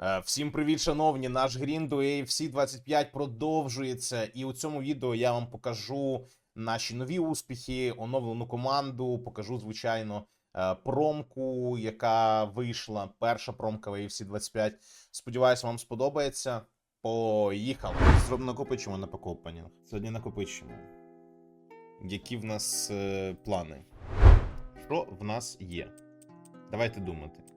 Е, Всім привіт, шановні! Наш грін до AFC 25 продовжується. І у цьому відео я вам покажу наші нові успіхи, оновлену команду. Покажу, звичайно, е, промку, яка вийшла. Перша промка в AFC 25. Сподіваюсь, вам сподобається. Поїхали. Зробимо накопичимо на покопання. Сьогодні накопичимо. Які в нас е, плани? Що в нас є? Давайте думати.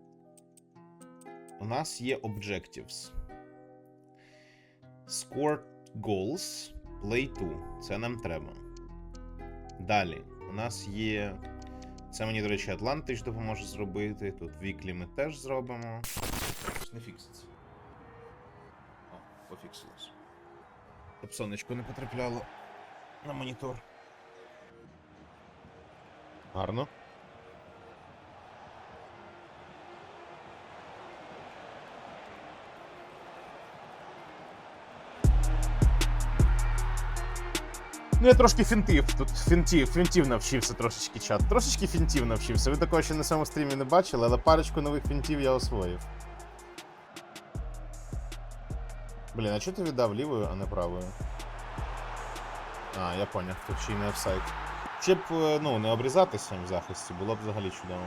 У нас є objectives. Score goals, play 2. Це нам треба. Далі. У нас є. Це мені, до речі, Atlantis допоможе зробити. Тут Weekly ми теж зробимо. Не фікситься. О, пофіксилось. Щоб сонечко не потрапляло на монітор. Гарно. Ну, я трошки фінтів. Тут фінтів, фінтів навчився трошечки чат. Трошечки фінтів навчився. Ви такого ще на цьому стрімі не бачили, але парочку нових фінтів я освоїв. Блін, а чого ти віддав лівою, а не правою? А, я поняв, тут ще й не офсайд. Ще б, е, ну, не обрізатися в захисті, було б взагалі чудово.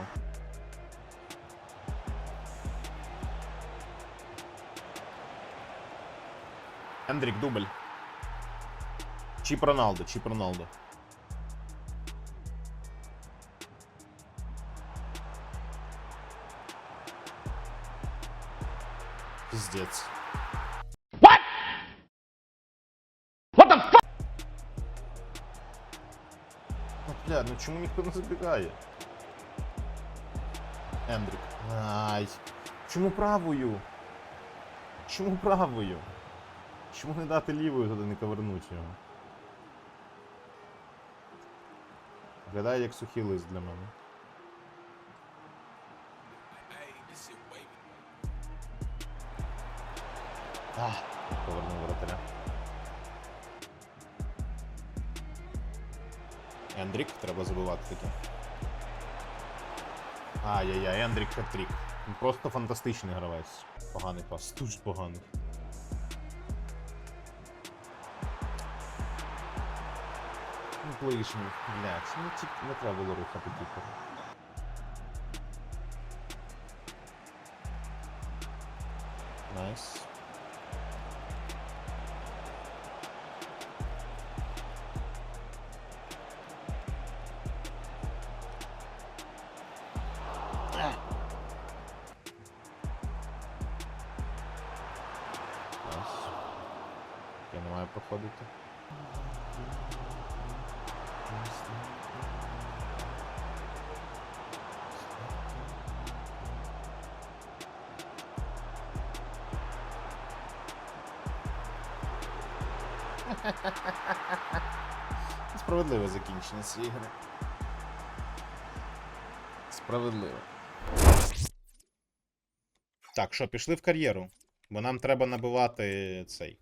Ендрік, дубль. Чіп Роналдо, Чіп Роналдо. Пиздец. Ну, бля, ну чому ніхто не забігає? Ендрік. Ай. Чому правою? Чому правою? Чому не дати лівою туди не ковернуть його? Виглядає як сухий лист для мене. Ах, повернув воротаря. Ендрік, треба забивати таке. Ай-яй-яй, Ендрік хет-трік. Просто фантастичний гравець. Поганий пас, дуже поганий. Ну, лишній, блядь, ну не треба було рухати типу. Справедливе закінчення цієї гри. Справедливо. Так, що, пішли в кар'єру? Бо нам треба набивати цей.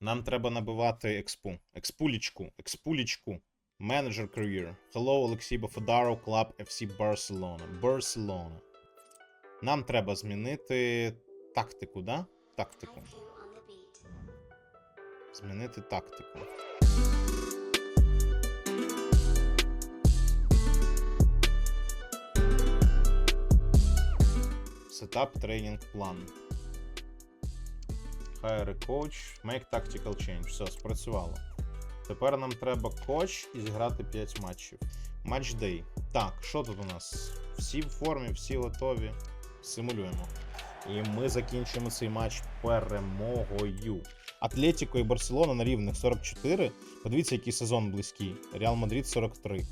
Нам треба набивати експу. Експулічку. Експулічку. Менеджер career. Hello, Олексій Бафадаро, Club FC Barcelona. Barcelona. Нам треба змінити тактику, да? Тактику. Змінити тактику. Setup тренінг план. Hire a coach, make tactical change. Все, спрацювало. Тепер нам треба коч і зіграти 5 матчів. Матч day. Так, що тут у нас? Всі в формі, всі готові. Симулюємо. І ми закінчимо цей матч перемогою. Атлетіко і Барселона на рівних 44. Подивіться, який сезон близький. Реал Мадрид 43.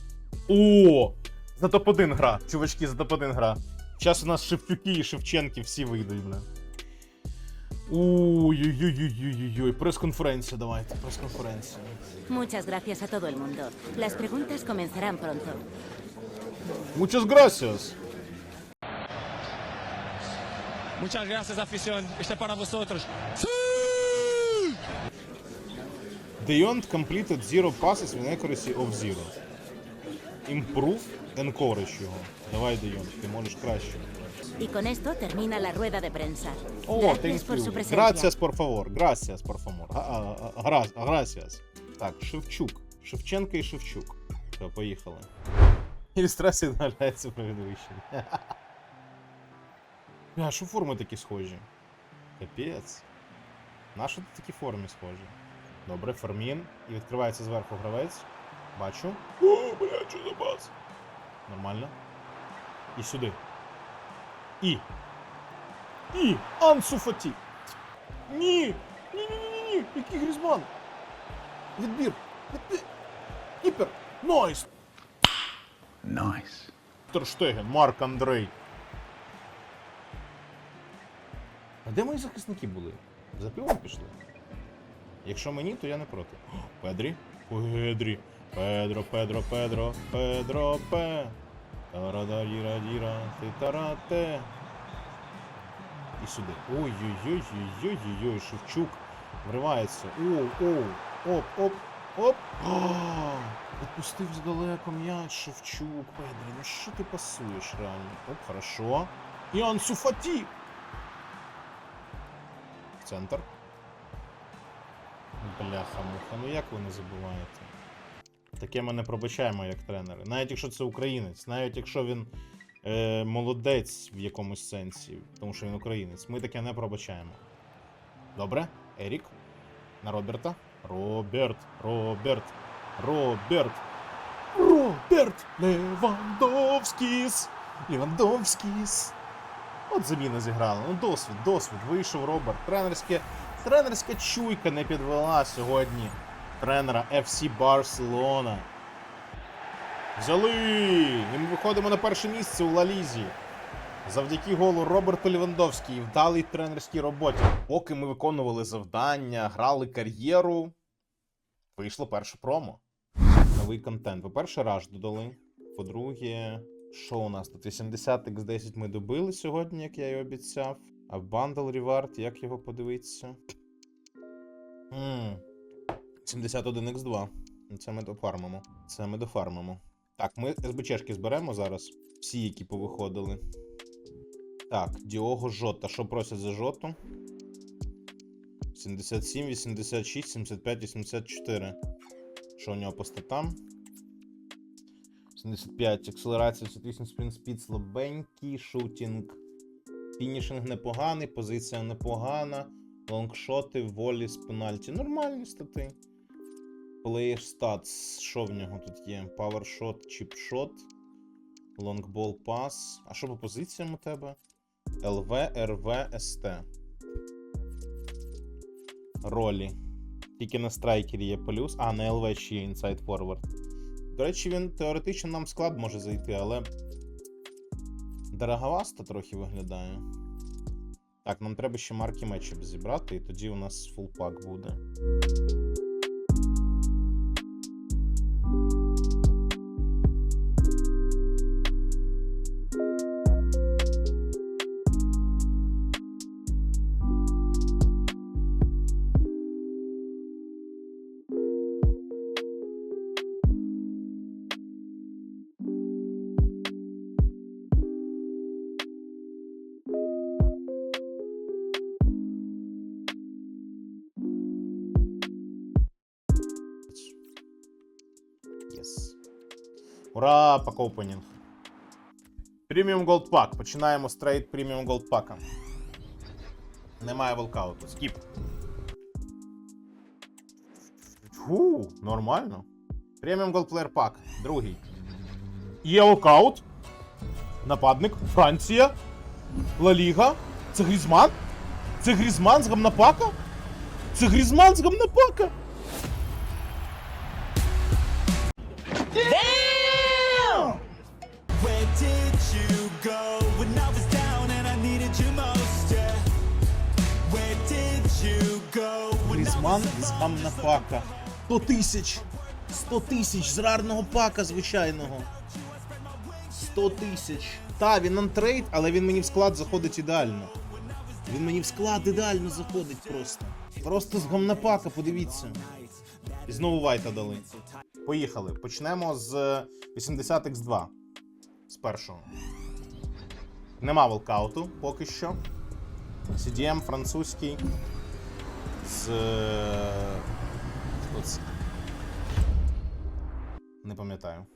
О! За топ-1 гра. Чувачки, за топ-1 гра. Зараз у нас Шевчуки і Шевченки всі вийдуть, бля. Ой-ой-ой-ой-ой-ой. Прес-конференція, давайте, прес-конференція. Muchas gracias a todo el mundo. Las preguntas comenzarán pronto. Muchas gracias. Muchas gracias, afición. Este es para vosotros. Beyond completed zero passes with accuracy of zero. Improve, encourage його. Давай, Дейон, ти можеш краще. Y con esto termina la rueda de prensa. О, Gracias por su you. presencia. Gracias, por favor. Gracias, por favor. А, а, гра- Gracias. Так, Шевчук. Шевченко і Шевчук. Все, поїхали. Ілюстрація відмовляється про підвищення. А що форми такі схожі? Капець. На що такі форми схожі? Добре, Фермін. І відкривається зверху гравець. Бачу. О, блядь, що за бас? Нормально. І сюди. І. І. Ансу Фаті. Ні. Ні-ні-ні-ні. Який Грізман? Відбір. Відбір. Кіпер. Нойс. Nice. Терштеген, Марк Андрей. Де мої захисники були? За пивом пішли? Якщо мені, то я не проти. О, Педрі? Педрі. Педро, Педро, Педро, Педро, Пе. Тарадаріра, діра, ти тарате. І сюди. Ой-ой-ой-ой-ой-ой, Шевчук вривається. Оу, оу, оп, Відпустив здалеко м'яч Шевчук. Педрі, ну що ти пасуєш реально? Оп, хорошо. І Ансу Фаті. В центр. Бляха-муха, ну як ви не забуваєте? Таке ми не пробачаємо як тренери. Навіть якщо це українець, навіть якщо він е, молодець в якомусь сенсі, тому що він українець, ми таке не пробачаємо. Добре, Ерік. На Роберта. Роберт, Роберт, Роберт. Роберт Левандовськіс. Левандовськіс. От заміна зіграла. Ну, досвід, досвід. Вийшов Роберт. Тренерське, тренерська чуйка не підвела сьогодні тренера FC Барселона. Взяли! І ми виходимо на перше місце у Лалізі. Завдяки голу Роберту Лівандовській вдалій тренерській роботі. Поки ми виконували завдання, грали кар'єру, вийшло перше промо. Новий контент. По-перше, раш додали. По-друге, що у нас тут? 80 x 10 ми добили сьогодні, як я і обіцяв. А бандл ревард, як його подивитися? М, 71 x 2 Це ми дофармимо. Це ми дофармимо. Так, ми СБЧшки зберемо зараз. Всі, які повиходили. Так, Діого Жота. Що просять за Жоту? 77, 86, 75, 84. Що у нього по статам? 75, акселерація, 78, спринт спід слабенький, шутінг. Фінішинг непоганий, позиція непогана. Лонгшоти, волі з пенальті. Нормальні стати. Player stats. Що в нього тут є? Powershot, чіпшот. Лонгбол пас. А що по позиціям у тебе? ЛВ, РВ, СТ. Ролі. Тільки на страйкері є плюс. А, на ЛВ ще є Inside Forward. До речі, він теоретично нам в склад може зайти, але. Дороговасто трохи виглядає. Так, нам треба ще марки матчів зібрати, і тоді у нас фулпак буде. Ура, пак опенінг. Преміум Gold Pack. Починаємо з трейд преміум Gold Pack. Немає волкауту. Скіп. Фу, нормально. Преміум Player Pack. Другий. Є волкаут. Нападник. Франція. Ла Ліга. Це Грізман? Це Грізман з гамнапака? Це Грізман з гамнапака? Did you go when I was down and I needed you most? Yeah. Where did you go when I Грізман was з 100 тисяч. 100 тисяч з рарного пака звичайного. 100 тисяч. Та, він антрейд, але він мені в склад заходить ідеально. Він мені в склад ідеально заходить просто. Просто з гамнапака, подивіться. І знову вайта дали. Поїхали. Почнемо з 80x2. З першого. Нема волкауту поки що. CDM французький. З. Хто це? Не пам'ятаю.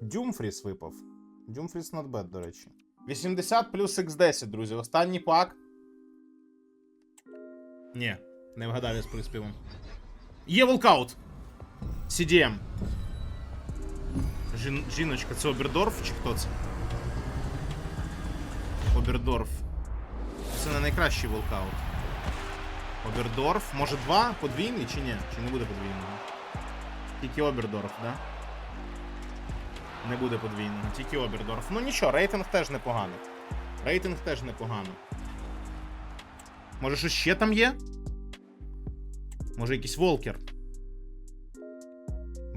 Дюмфріс випав. Дюмфріс bad, до речі. 80 плюс X10, друзі. Останній пак. Ні, не вгадав я з приспівом. Є волкаут. CDM. Жін, жіночка, це Обердорф чи хто це? Обердорф. Це не найкращий волкаут. Обердорф. Може два? Подвійний чи ні? Чи не буде подвійного? Тільки Обердорф, да? Не буде подвійного, тільки Обердорф. Ну нічого, рейтинг теж непоганий. Рейтинг теж непоганий. Може, щось ще там є? Може, якийсь Волкер.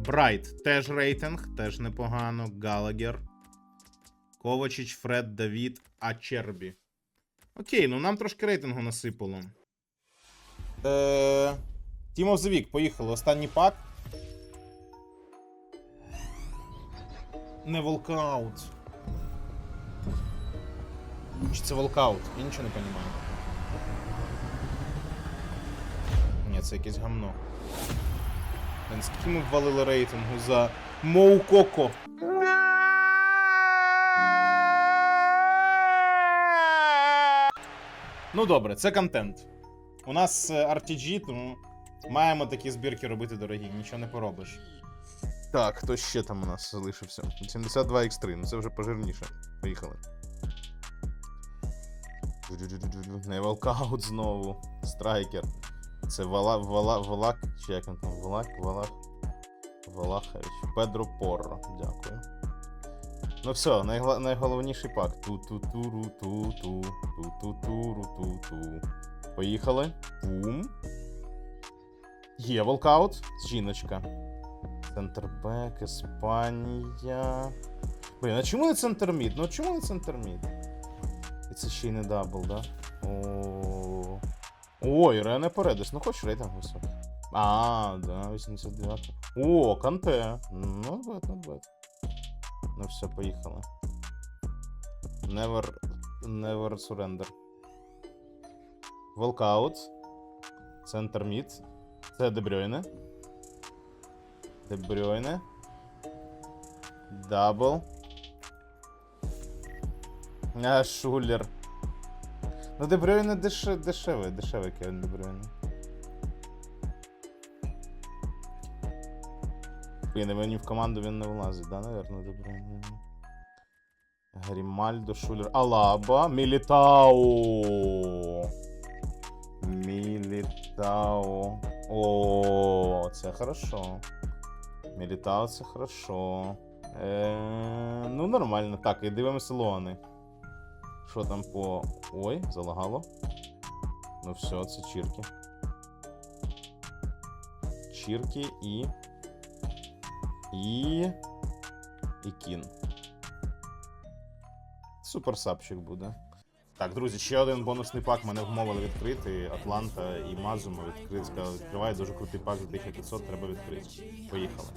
Брайт теж рейтинг, теж непогано. Галагер. Ковачич, Фред, Давід, Ачербі. Окей, ну нам трошки рейтингу насипало. Е, the Week, поїхали. Останній пак. Не волкаут. Чи це волкаут? Я нічого не розумію. Ні, це якесь гамно. Скільки ми ввалили рейтингу за Моукоко? Ну добре, це контент. У нас е, RTG, тому маємо такі збірки робити дорогі, нічого не поробиш. Так, хто ще там у нас залишився? 72 X3, ну це вже пожирніше. Поїхали. Невелкаут знову. Страйкер. Це Вала, Вала, Валак, чи як він там? Валак, Валах. Валахович. Педро Порро. Дякую. Ну все, найгла- найголовніший пак. Ту-ту-туру-ту-ту. Ту-ту-туру-ту-ту. Поїхали. Бум. Є волкаут. Жіночка. Центрбек, Іспанія. Блін, а чому не центрмід? Ну чому не центрмід? І це ще й не дабл, да? О. Ой, Рене Передиш, ну хоч рейтинг високий. А, да, 89. О, Канте. Ну, бет, ну бет. Ну все, поїхали. Never, never surrender. Волкаут. Центр мід. Це Дебрёйне. Дебрёйне. Дабл. А, Шулер. Ну, Дебрёйне деш... дешевий, дешевий Кевін Дебрёйне. Блін, мені в команду він не влазить, да, наверное, Дебрёйне. Грімальдо, Шулер. Алаба, Мілітау. Мілітау. О, це хорошо. Мілітау це хорошо. Е, ну, нормально. Так, і дивимося лони. Що там по. Ой, залагало. Ну все, це чірки. Чірки і. І. І кін. Супер сапчик буде. Так, друзі, ще один бонусний пак мене вмовили відкрити. Атланта і Мазума відкрити. Сказали, відкривай дуже крутий пак за 1500, треба відкрити. Поїхали.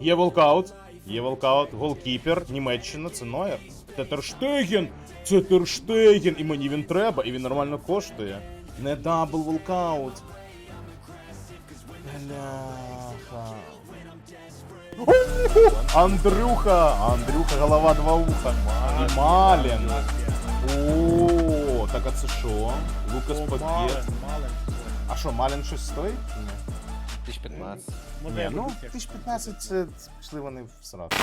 Є волкаут. Є волкаут. Голкіпер. Німеччина, це Нойер. Це Терштеген! Це Терштеген! І мені він треба, і він нормально коштує. Не дабл волкаут. Бляха. Андрюха! Андрюха, голова два уха. І Малін. О, так а це що? Лукас Пакет. А що, Малін щось стоїть? Ні. 1015. Ні, ну 1015 це це пішли вони в сраку.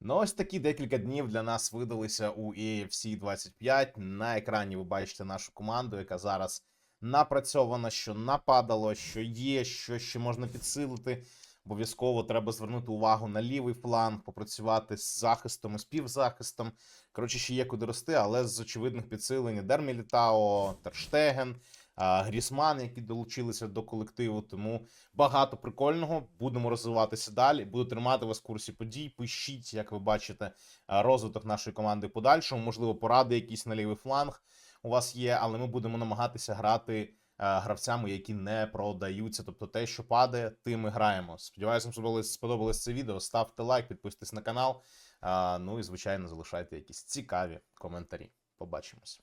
Ну ось такі декілька днів для нас видалися у EFC 25. На екрані ви бачите нашу команду, яка зараз напрацьована, що нападало, що є, що ще можна підсилити. Обов'язково треба звернути увагу на лівий фланг, попрацювати з захистом і співзахистом. Коротше, ще є куди рости, але з очевидних підсилень Дермілітао, Терштеген, Грісман, які долучилися до колективу. Тому багато прикольного. Будемо розвиватися далі. Буду тримати вас в курсі подій. Пишіть, як ви бачите, розвиток нашої команди подальшому. Можливо, поради якісь на лівий фланг у вас є, але ми будемо намагатися грати гравцями, які не продаються. Тобто те, що падає, тим і граємо. Сподіваюся, вам сподобалось це відео. Ставте лайк, підписуйтесь на канал. Ну і звичайно, залишайте якісь цікаві коментарі. Побачимось.